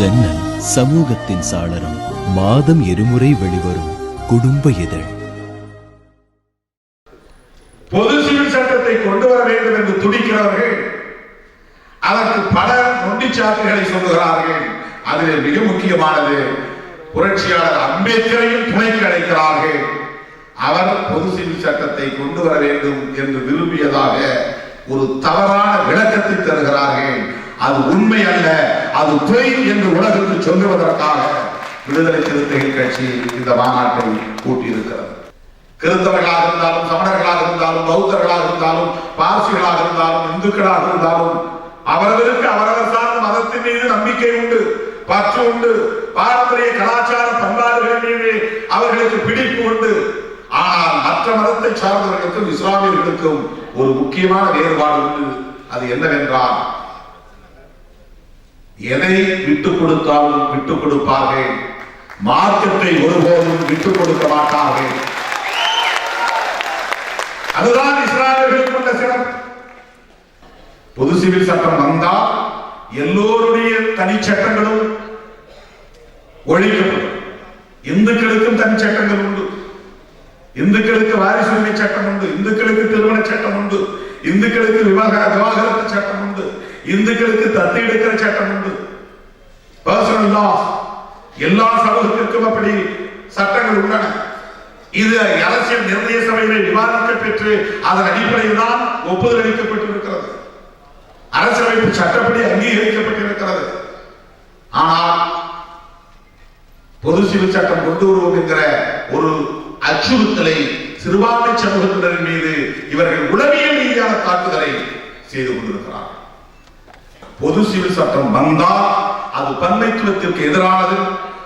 ஜன்னல் சமூகத்தின் சாளரம் மாதம் இருமுறை வெளிவரும் குடும்ப இதழ். பொது சிவில் சட்டத்தை கொண்டு வர வேண்டும் என்று துடிக்கிறவர்கள் அதற்கு பல நொண்டிச்சாட்டுகளை சொல்லுகிறார்கள். அதில் மிக முக்கியமானது புரட்சியாளர் அம்பேத்கரையும் துணைக்கு அழைக்கிறார்கள். அவர் பொது சிவில் சட்டத்தை கொண்டு வர வேண்டும் என்று விரும்பியதாக ஒரு தவறான விளக்கத்தை தருகிறார்கள். அது உண்மை அல்ல அது பொய் என்று உலகுக்கு சொல்லுவதற்காக விடுதலை சிறுத்தைகள் கட்சி இந்த மாநாட்டை கூட்டியிருக்கிறது. கிறிஸ்தவர்களாக இருந்தாலும் சமணர்களாக இருந்தாலும் பௌத்தர்களாக இருந்தாலும் பார்சிகளாக இருந்தாலும் இந்துக்களாக இருந்தாலும் அவரவருக்கு அவரவர் சார்ந்த மதத்தின் மீது நம்பிக்கை உண்டு பற்று உண்டு பாரம்பரிய கலாச்சார பண்பாடுகள் மீது அவர்களுக்கு பிடிப்பு உண்டு. ஆனால் மற்ற மதத்தை சார்ந்தவர்களுக்கும் இஸ்லாமியர்களுக்கும் ஒரு முக்கியமான வேறுபாடு உண்டு. அது என்னவென்றால் எதை விட்டுக் கொடுத்தாலும் விட்டுக் கொடுப்பார்கள். மார்க்கத்தை ஒருபோதும் விட்டுக் கொடுக்க மாட்டார்கள். அதுதான் இஸ்லாமியர்களுக்கு கொண்ட சிறப்பு. பொது சிவில் சட்டம் வந்தால் எல்லோருடைய தனி சட்டங்களும் ஒழிக்கப்படும். இந்துக்களுக்கும் தனி சட்டங்கள் உண்டு. இந்துக்களுக்கு வாரிசுரிமை சட்டம் உண்டு. இந்துக்களுக்கு திருமண சட்டம் உண்டு. இந்துக்களுக்கு விவாக விவாகரத்து சட்டம் உண்டு. இந்துக்களுக்கு தத்து எடுக்கிற சட்டம் உண்டு. பர்சனல் லா எல்லா சமூகத்திற்கும் அப்படி சட்டங்கள் உள்ளன. இது அரசியல் நிர்ணய சபையிலே விவாதிக்க பெற்று அதன் அடிப்படையில் தான் ஒப்புதல் அளிக்கப்பட்டிருக்கிறது. அரசமைப்பு சட்டப்படி அங்கீகரிக்கப்பட்டிருக்கிறது. ஆனால் பொது சிவில் சட்டம் கொண்டு வருவோம் என்கிற ஒரு அச்சுறுத்தலை சிறுபான்மை சமூகத்தினரின் மீது இவர்கள் உளவியல் ரீதியான தாக்குதலை செய்து கொண்டிருக்கிறார்கள். பொது சிவில் சட்டம் வந்தால் அது பன்மைத்துவத்திற்கு எதிரானது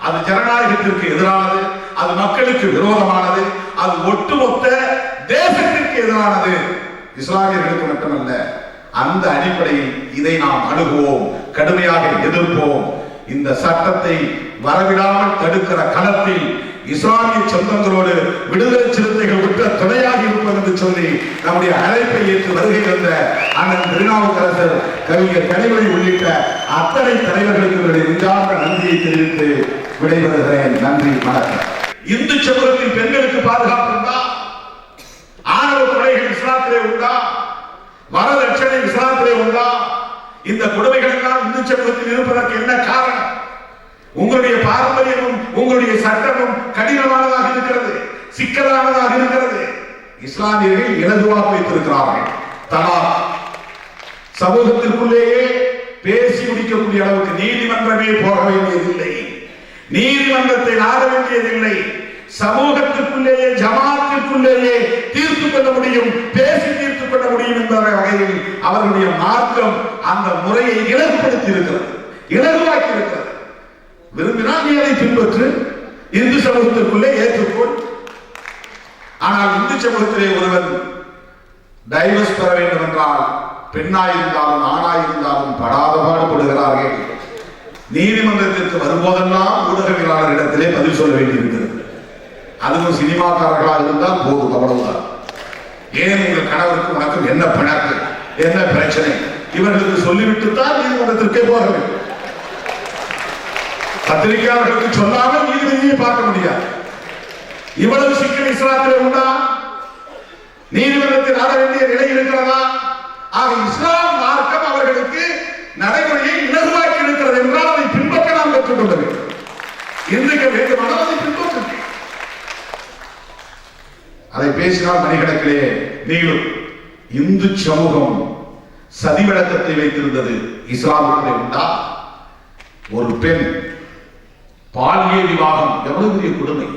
அது ஜனநாயகத்திற்கு எதிரானது அது மக்களுக்கு விரோதமானது அது ஒட்டுமொத்த தேசத்திற்கு எதிரானது. இஸ்லாமியர்களுக்கு மட்டுமல்ல அந்த அடிப்படையில் இதை நாம் அணுகுவோம் கடுமையாக எதிர்ப்போம். இந்த சட்டத்தை வரவிடாமல் தடுக்கிற களத்தில் இஸ்லாமிய சொந்தங்களோடு விடுதலை சிறுத்தைகள் விட்ட துணையாக நம்முடைய அழைப்பை ஏற்று வருகை தந்த அண்ணன் திருநாவுக்கரசர் கவிஞர் கனிமொழி உள்ளிட்ட அத்தனை தலைவர்களுக்கு என்னுடைய நெஞ்சார்ந்த நன்றியை தெரிவித்து விடைபெறுகிறேன். நன்றி வணக்கம். இந்து சமூகத்தில் பெண்களுக்கு பாதுகாப்பு உண்டா? ஆணவ கொலைகள் இஸ்லாத்திலே உண்டா? வரதட்சணை இஸ்லாத்திலே உண்டா? இந்த கொடுமைகள் எல்லாம் இந்து சமூகத்தில் இருப்பதற்கு என்ன காரணம்? உங்களுடைய பாரம்பரியமும் உங்களுடைய சட்டமும் கடினமானதாக இருக்கிறது சிக்கலானதாக இருக்கிறது. இஸ்லாமியர்கள் இலகுவாக வைத்திருக்கிறார்கள். தலா சமூகத்திற்குள்ளேயே பேசி முடிக்கக்கூடிய அளவுக்கு நீதிமன்றமே போக வேண்டியதில்லை. நீதிமன்றத்தை நாட வேண்டியதில்லை. சமூகத்திற்குள்ளேயே ஜமாத்திற்குள்ளேயே தீர்த்து கொள்ள முடியும் பேசி தீர்த்து கொள்ள முடியும் என்ற வகையில் அவர்களுடைய மார்க்கம் அந்த முறையை இலகுபடுத்தி இருக்கிறது இலகுவாக்கி இருக்கிறது விரும்பினால் நீ அதை பின்பற்று. இந்து சமூகத்திற்குள்ளே சமூகத்திலே ஒருவன் டைவர்ஸ் பெற வேண்டும் என்றால் பெண்ணாயிருந்தாலும் ஆணாயிருந்தாலும் படாத பாடுபடுகிறார்கள். நீதிமன்றத்திற்கு வரும்போதெல்லாம் ஊடகவியலாளரிடத்திலே பதில் சொல்ல வேண்டியிருக்கிறது. அதுவும் சினிமாக்காரர்களாக இருந்தால் போதும் அவ்வளவுதான். ஏன் உங்கள் கணவருக்கு உனக்கு என்ன பிணக்கு என்ன பிரச்சனை? இவர்களுக்கு சொல்லிவிட்டு தான் நீதிமன்றத்திற்கே போக வேண்டும். பத்திரிகையாளர்களுக்கு சொல்லாமல் நீதிபதியை பார்க்க முடியாது. இவ்வளவு சிக்கல் இஸ்லாத்திலே உண்டா? நீதிமன்றத்தில் ஆட வேண்டிய நிலை இருக்கிறதா? ஆக இஸ்லாம் மார்க்கம் அவர்களுக்கு நடைமுறையை இலகுவாக்கி இருக்கிறது என்றால் அதை பின்பற்ற நாம் கற்றுக்கொள்ள வேண்டும். இன்றைக்கு வேண்டுமானால் அதை பின்பற்ற அதை பேசினால் மணிகணக்கிலே நீளும். இந்து சமூகம் சதி விளக்கத்தை வைத்திருந்தது இஸ்லாமிலே உண்டா ஒரு பெண் பாலியல் விவாகம் எவ்வளவு பெரிய கொடுமை.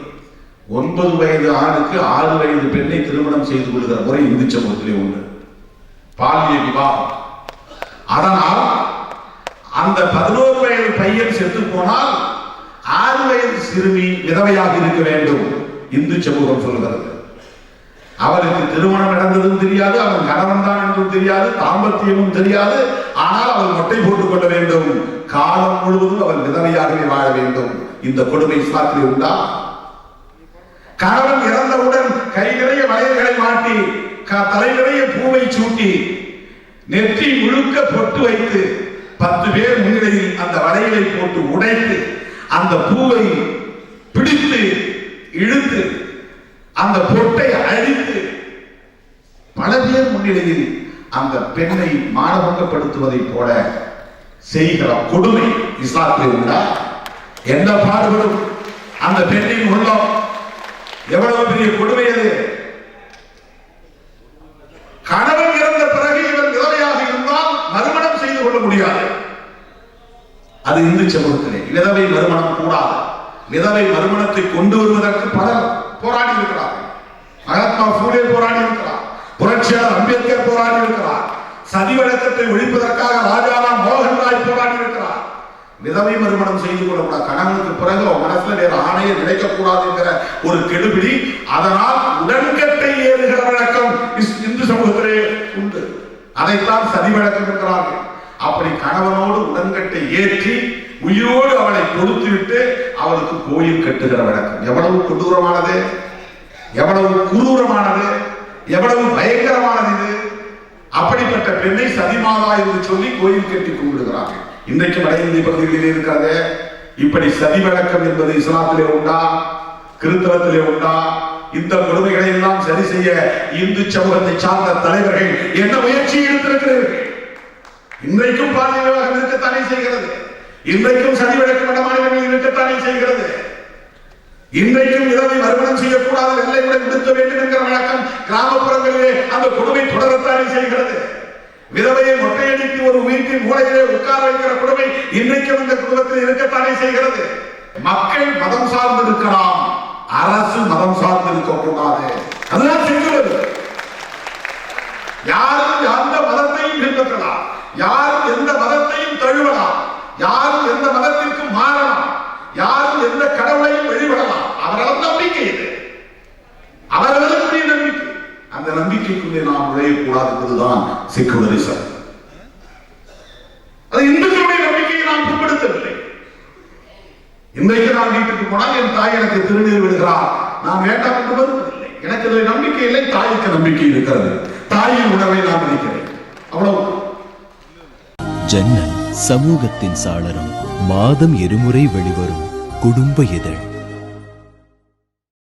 ஒன்பது வயது ஆணுக்கு ஆறு வயது பெண்ணை திருமணம் செய்து கொள்கிற முறை இந்து சமூகத்திலே உண்டு. பாலிய விவாகம். அதனால் அந்த பதினோரு வயது பையன் செத்து போனால் ஆறு வயது சிறுமி விதவையாக இருக்க வேண்டும் இந்து சமூகம் சொல்கிறது. அவருக்கு திருமணம் நடந்ததும் தெரியாது அவன் கணவன் தான் என்றும் தெரியாது தாம்பத்தியமும் தெரியாது. ஆனால் அவர் மொட்டை போட்டுக் கொள்ள வேண்டும். காலம் முழுவதும் அவன் விதவையாகவே வாழ வேண்டும். இந்த கொடுமை சாத்திரி உண்டா? கணவன் இறந்தவுடன் கை நிறைய வளையல்களை மாட்டி க- தலை நிறைய பூவை சூட்டி நெற்றி முழுக்க பொட்டு வைத்து பத்து பேர் முன்னிலையில் அந்த வளையலை போட்டு உடைத்து அந்த பூவை பிடித்து இழுத்து அந்த பொட்டை அழித்து பல பேர் முன்னிலையில் அந்த பெண்ணை மானபங்கப்படுத்துவதை போல செய்கிற கொடுமை இஸ்லாத்தில் உண்டா? எந்த பாடுபடும்? அந்த பெண்ணின் உள்ளம் எவ்வளவு பெரிய கொடுமை அது? கணவன் இறந்த பிறகு இவன் விதவையாக இருந்தால் மறுமணம் செய்து கொள்ள முடியாது. அது இந்து சமூகத்திலே. விதவை மறுமணம் கூடாது. விதவை மறுமணத்தை கொண்டு வருவதற்கு பலர் போராடி இருக்கிறார். மகாத்மா பூலே போராடி இருக்கிறார். புரட்சியாளர் அம்பேத்கர் போராடி இருக்கிறார். சதி வழக்கத்தை ஒழிப்பதற்காக ராஜாராம் மோகன் ராய் போராடி இருக்கிறார். மிதவை மறுமணம் செய்து கொள்ளக்கூடாது. கணவனுக்கு பிறகு அவன் மனசுல வேற ஆணையை நினைக்கக்கூடாது என்கிற ஒரு கெடுபிடி. அதனால் உடன்கட்டை ஏறுகிற வழக்கம் இஸ்- இந்து சமூகத்திலே உண்டு. அதைத்தான் சதி வழக்கம் என்கிறார்கள். அப்படி கணவனோடு உடன்கட்டை ஏற்றி உயிரோடு அவளை கொடுத்து விட்டு அவளுக்கு கோயில் கட்டுகிற வழக்கம். எவ்வளவு கொடூரமானது? எவ்வளவு குரூரமானது? எவ்வளவு பயங்கரமானது இது? அப்படிப்பட்ட பெண்ணை சதிமாதா என்று சொல்லி கோயில் கட்டி கும்பிடுகிறார்கள் இன்றைக்கு வட இந்திய பகுதிகளில் இருக்கிறது இப்படி சதி வழக்கம் என்பது இஸ்லாத்திலே உண்டா? கிறிஸ்தவத்திலே உண்டா? இந்த கொடுமைகளை எல்லாம் சரி செய்ய இந்து சமூகத்தை சார்ந்த தலைவர்கள் என்ன முயற்சி எடுத்திருக்கிறீர்கள்? இன்றைக்கும் பாலியல் விவாகம் இருக்கத்தானே செய்கிறது? இன்றைக்கும் சதி வழக்கம் என்ற மாநிலங்களில் இருக்கத்தானே செய்கிறது? இன்றைக்கும் இரவை மறுமணம் செய்யக்கூடாது வெள்ளை உடை உடுத்த வேண்டும் என்கிற வழக்கம் கிராமப்புறங்களிலே அந்த கொடுமை தொடரத்தானே செய்கிறது? விதவையை மொட்டையடித்து ஒரு வீட்டின் மூலையிலே உட்கார வைக்கிற கொடுமை இன்றைக்கும் இந்த குடும்பத்தில் இருக்கத்தானே செய்கிறது? மக்கள் மதம் சார்ந்து இருக்கலாம் அரசு மதம் சார்ந்து இருக்கக்கூடாது அதுதான் செஞ்சுள்ளது யாரும் எந்த மதத்தையும் பின்பற்றலாம். யார் எந்த மதத்தையும் தழுவலாம் யாரும் எந்த மதத்திற்கும் மாறலாம் யாரும் எந்த கடவுளையும் வழிபடலாம் அவரது நம்பிக்கை இது அவர்களுடைய நம்பிக்கை அந்த நம்பிக்கைக்குள்ளே நாம் நுழையக்கூடாது என்பதுதான் செக்குலரிசம் அது இந்துக்களுடைய நம்பிக்கையை நாம் பின்படுத்தவில்லை இன்றைக்கு நான் வீட்டுக்கு போனால் என் தாய் எனக்கு திருநீர் விடுகிறார் நான் வேண்டாம் என்று வருவதில்லை. எனக்கு இதில் நம்பிக்கை இல்லை தாய்க்கு நம்பிக்கை இருக்கிறது. தாயின் உணவை நான் நினைக்கிறேன் அவ்வளவு. ஜன்னல் சமூகத்தின் சாளரம் மாதம் இருமுறை வெளிவரும் குடும்ப இதழ்.